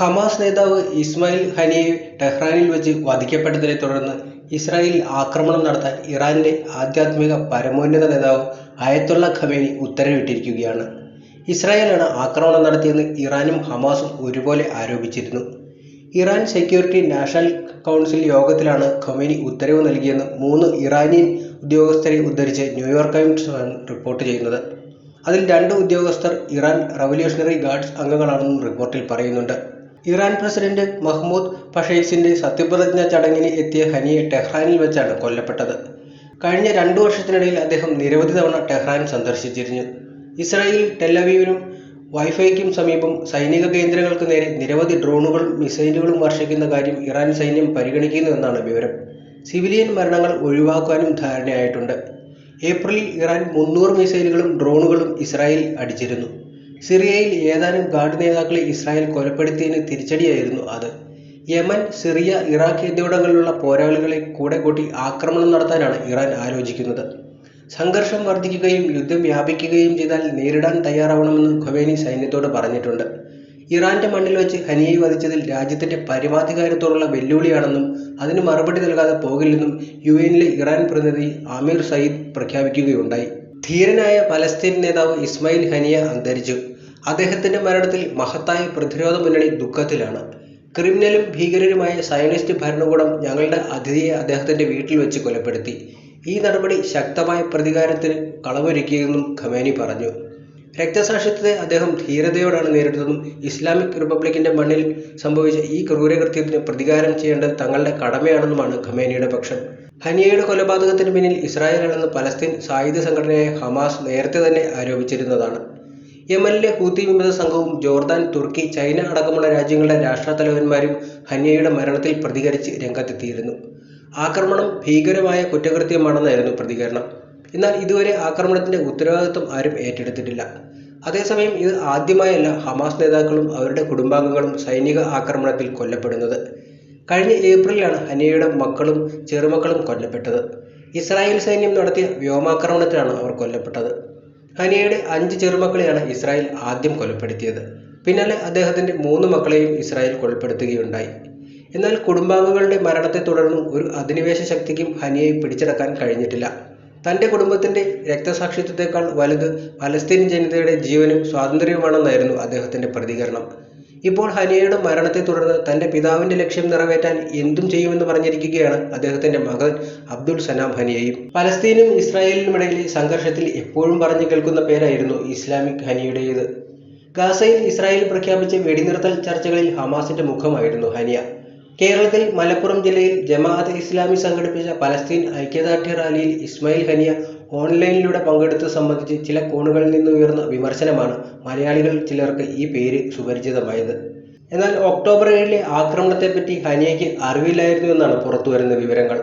Hamas നേതാവ് ഇസ്മായിൽ ഹനിയെ ടെഹ്റാനിൽ വെച്ച് വധിക്കപ്പെട്ടതിനെ തുടർന്ന് ഇസ്രായേലിൽ ആക്രമണം നടത്താൻ ഇറാന്റെ ആധ്യാത്മിക പരമോന്നത നേതാവ് അയത്തുള്ള ഖമേനി ഉത്തരവിട്ടിരിക്കുകയാണ്. ഇസ്രായേലാണ് ആക്രമണം നടത്തിയെന്ന് ഇറാനും ഹമാസും ഒരുപോലെ ആരോപിച്ചിരുന്നു. ഇറാൻ സെക്യൂരിറ്റി നാഷണൽ കൗൺസിൽ യോഗത്തിലാണ് ഖമേനി ഉത്തരവ് നൽകിയെന്ന് മൂന്ന് ഇറാനിയൻ ഉദ്യോഗസ്ഥരെ ഉദ്ധരിച്ച് ന്യൂയോർക്ക് ടൈംസ് റിപ്പോർട്ട് ചെയ്യുന്നത്. അതിൽ രണ്ട് ഉദ്യോഗസ്ഥർ ഇറാൻ റവല്യൂഷണറി ഗാർഡ്സ് അംഗങ്ങളാണെന്നും റിപ്പോർട്ടിൽ പറയുന്നുണ്ട്. ഇറാൻ പ്രസിഡന്റ് മഹ്മൂദ് പഷേസിന്റെ സത്യപ്രതിജ്ഞ ചടങ്ങിന് എത്തിയ ഹനിയെ ടെഹ്റാനിൽ വെച്ചാണ് കൊല്ലപ്പെട്ടത്. കഴിഞ്ഞ രണ്ടു വർഷത്തിനിടയിൽ അദ്ദേഹം നിരവധി തവണ ടെഹ്റാൻ സന്ദർശിച്ചിരുന്നു. ഇസ്രായേൽ ടെല്ലവീവിനും വൈഫൈക്കും സമീപം സൈനിക കേന്ദ്രങ്ങൾക്ക് നേരെ നിരവധി ഡ്രോണുകളും മിസൈലുകളും വർഷിക്കുന്ന കാര്യം ഇറാൻ സൈന്യം പരിഗണിക്കുന്നുവെന്നാണ് വിവരം. സിവിലിയൻ മരണങ്ങൾ ഒഴിവാക്കാനും ധാരണയായിട്ടുണ്ട്. ഏപ്രിലിൽ ഇറാൻ മുന്നൂറ് മിസൈലുകളും ഡ്രോണുകളും ഇസ്രായേൽ അടിച്ചിരുന്നു. സിറിയയിൽ ഏതാനും ഗാർഡ് നേതാക്കളെ ഇസ്രായേൽ കൊലപ്പെടുത്തിയതിന് തിരിച്ചടിയായിരുന്നു അത്. യമൻ സിറിയ ഇറാഖ് എന്നിവിടങ്ങളിലുള്ള പോരാളികളെ കൂടെ കൂട്ടി ആക്രമണം നടത്താനാണ് ഇറാൻ ആലോചിക്കുന്നത്. സംഘർഷം വർദ്ധിക്കുകയും യുദ്ധം വ്യാപിക്കുകയും ചെയ്താൽ നേരിടാൻ തയ്യാറാവണമെന്ന് ഖൊമേനി സൈന്യത്തോട് പറഞ്ഞിട്ടുണ്ട്. ഇറാന്റെ മണ്ണിൽ വെച്ച് ഹനിയെ വധിച്ചതിൽ രാജ്യത്തിന്റെ പരമാധികാരത്തോടുള്ള വെല്ലുവിളിയാണെന്നും അതിന് മറുപടി നൽകാതെ പോകില്ലെന്നും യു എനിലെ ഇറാൻ പ്രതിനിധി ആമിർ സയ്യിദ് പ്രഖ്യാപിക്കുകയുണ്ടായി. ധീരനായ പലസ്തീൻ നേതാവ് ഇസ്മായിൽ ഹനിയ അന്തരിച്ചു. അദ്ദേഹത്തിന്റെ മരണത്തിൽ മഹത്തായ പ്രതിരോധ മുന്നണി ദുഃഖത്തിലാണ്. ക്രിമിനലും ഭീകരരുമായ സയനിസ്റ്റ് ഭരണകൂടം ഞങ്ങളുടെ അതിഥിയെ അദ്ദേഹത്തിന്റെ വീട്ടിൽ വെച്ച് കൊലപ്പെടുത്തി. ഈ നടപടി ശക്തമായ പ്രതികാരത്തിന് കളമൊരുക്കിയെന്നും ഖമേനി പറഞ്ഞു. രക്തസാക്ഷിത്വത്തെ അദ്ദേഹം ധീരതയോടാണ് നേരിട്ടതെന്നും ഇസ്ലാമിക് റിപ്പബ്ലിക്കിന്റെ മണ്ണിൽ സംഭവിച്ച ഈ ക്രൂരകൃത്യത്തിന് പ്രതികാരം ചെയ്യേണ്ടത് തങ്ങളുടെ കടമയാണെന്നുമാണ് ഖമേനിയുടെ പക്ഷം. ഹനിയയുടെ കൊലപാതകത്തിന് പിന്നിൽ ഇസ്രായേലാണെന്ന് പലസ്തീൻ സായുധ സംഘടനയായ ഹമാസ് നേരത്തെ തന്നെ ആരോപിച്ചിരുന്നതാണ്. യമനിലെ ഹൂത്തി വിമത സംഘവും ജോർദാൻ തുർക്കി ചൈന അടക്കമുള്ള രാജ്യങ്ങളുടെ രാഷ്ട്രത്തലവന്മാരും ഹനിയയുടെ മരണത്തിൽ പ്രതികരിച്ച് രംഗത്തെത്തിയിരുന്നു. ആക്രമണം ഭീകരമായ കുറ്റകൃത്യമാണെന്നായിരുന്നു പ്രതികരണം. എന്നാൽ ഇതുവരെ ആക്രമണത്തിന്റെ ഉത്തരവാദിത്വം ആരും ഏറ്റെടുത്തിട്ടില്ല. അതേസമയം ഇത് ആദ്യമായല്ല ഹമാസ് നേതാക്കളും അവരുടെ കുടുംബാംഗങ്ങളും സൈനിക ആക്രമണത്തിൽ കൊല്ലപ്പെടുന്നത്. കഴിഞ്ഞ ഏപ്രിലാണ് ഹനിയയുടെ മക്കളും ചെറുമക്കളും കൊല്ലപ്പെട്ടത്. ഇസ്രായേൽ സൈന്യം നടത്തിയ വ്യോമാക്രമണത്തിലാണ് അവർ കൊല്ലപ്പെട്ടത്. ഹനിയയുടെ അഞ്ച് ചെറുമക്കളെയാണ് ഇസ്രായേൽ ആദ്യം കൊലപ്പെടുത്തിയത്. പിന്നാലെ അദ്ദേഹത്തിന്റെ മൂന്ന് മക്കളെയും ഇസ്രായേൽ കൊലപ്പെടുത്തുകയുണ്ടായി. എന്നാൽ കുടുംബാംഗങ്ങളുടെ മരണത്തെ തുടർന്ന് ഒരു അധിനിവേശ ശക്തിക്കും ഹനിയയെ പിടിച്ചടക്കാൻ കഴിഞ്ഞിട്ടില്ല. തന്റെ കുടുംബത്തിന്റെ രക്തസാക്ഷിത്വത്തെക്കാൾ വലുത് പലസ്തീൻ ജനതയുടെ ജീവനും സ്വാതന്ത്ര്യവുമാണെന്നായിരുന്നു അദ്ദേഹത്തിന്റെ പ്രതികരണം. ഇപ്പോൾ ഹനിയയുടെ മരണത്തെ തുടർന്ന് തന്റെ പിതാവിന്റെ ലക്ഷ്യം നിറവേറ്റാൻ എന്തും ചെയ്യുമെന്ന് പറഞ്ഞിരിക്കുകയാണ് അദ്ദേഹത്തിന്റെ മകൻ അബ്ദുൾ സനാം ഹനിയയും. പലസ്തീനും ഇസ്രായേലിനും ഇടയിൽ സംഘർഷത്തിൽ എപ്പോഴും പറഞ്ഞു കേൾക്കുന്ന പേരായിരുന്നു ഇസ്ലാമിക് ഹനിയുടേത്. ഗാസയിൽ ഇസ്രായേൽ പ്രഖ്യാപിച്ച വെടിനിർത്തൽ ചർച്ചകളിൽ ഹമാസിന്റെ മുഖമായിരുന്നു ഹനിയ. കേരളത്തിൽ മലപ്പുറം ജില്ലയിൽ ജമാഅത്ത് ഇസ്ലാമി സംഘടിപ്പിച്ച പലസ്തീൻ ഐക്യദാർഢ്യ റാലിയിൽ ഇസ്മായിൽ ഹനിയ ഓൺലൈനിലൂടെ പങ്കെടുത്തത് സംബന്ധിച്ച് ചില കോണുകളിൽ നിന്ന് ഉയർന്ന വിമർശനമാണ് മലയാളികൾ ചിലർക്ക് ഈ പേര് സുപരിചിതമായത്. എന്നാൽ ഒക്ടോബർ ഏഴിലെ ആക്രമണത്തെപ്പറ്റി ഹനിയയ്ക്ക് അറിവില്ലായിരുന്നു എന്നാണ് പുറത്തുവരുന്ന വിവരങ്ങൾ.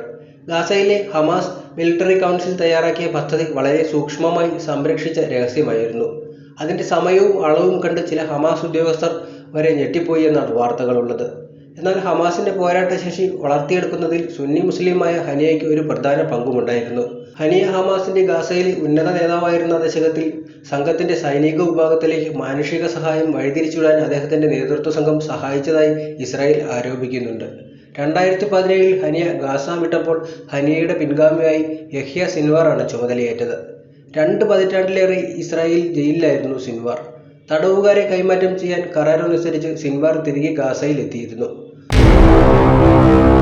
ഗാസയിലെ ഹമാസ് മിലിറ്ററി കൗൺസിൽ തയ്യാറാക്കിയ പദ്ധതി വളരെ സൂക്ഷ്മമായി സംരക്ഷിച്ച രഹസ്യമായിരുന്നു. അതിന്റെ സമയവും അളവും കണ്ട് ചില ഹമാസ് ഉദ്യോഗസ്ഥർ വരെ ഞെട്ടിപ്പോയി എന്നാണ് വാർത്തകളുള്ളത്. എന്നാൽ ഹമാസിന്റെ പോരാട്ടശേഷി വളർത്തിയെടുക്കുന്നതിൽ സുന്നി മുസ്ലിമായ ഹനിയയ്ക്ക് ഒരു പ്രധാന പങ്കുമുണ്ടായിരുന്നു. ഹനിയ ഹമാസിന്റെ ഗാസയിലെ ഉന്നത നേതാവായിരുന്ന ദശകത്തിൽ സംഘത്തിന്റെ സൈനിക വിഭാഗത്തിലേക്ക് മാനുഷിക സഹായം വഴിതിരിച്ചുവിടാൻ അദ്ദേഹത്തിന്റെ നേതൃത്വ സംഘം സഹായിച്ചതായി ഇസ്രായേൽ ആരോപിക്കുന്നുണ്ട്. രണ്ടായിരത്തി പതിനേഴിൽ ഹനിയ ഗാസ വിട്ടപ്പോൾ ഹനിയയുടെ പിൻഗാമിയായി യഹ്യ സിൻവാറാണ് ചുമതലയേറ്റത്. രണ്ട് പതിറ്റാണ്ടിലേറെ ഇസ്രായേൽ ജയിലിലായിരുന്നു സിൻവാർ. തടവുകാരെ കൈമാറ്റം ചെയ്യാൻ കരാറനുസരിച്ച് സിൻവാർ തിരികെ ഗാസയിൽ എത്തിയിരുന്നു Thank you.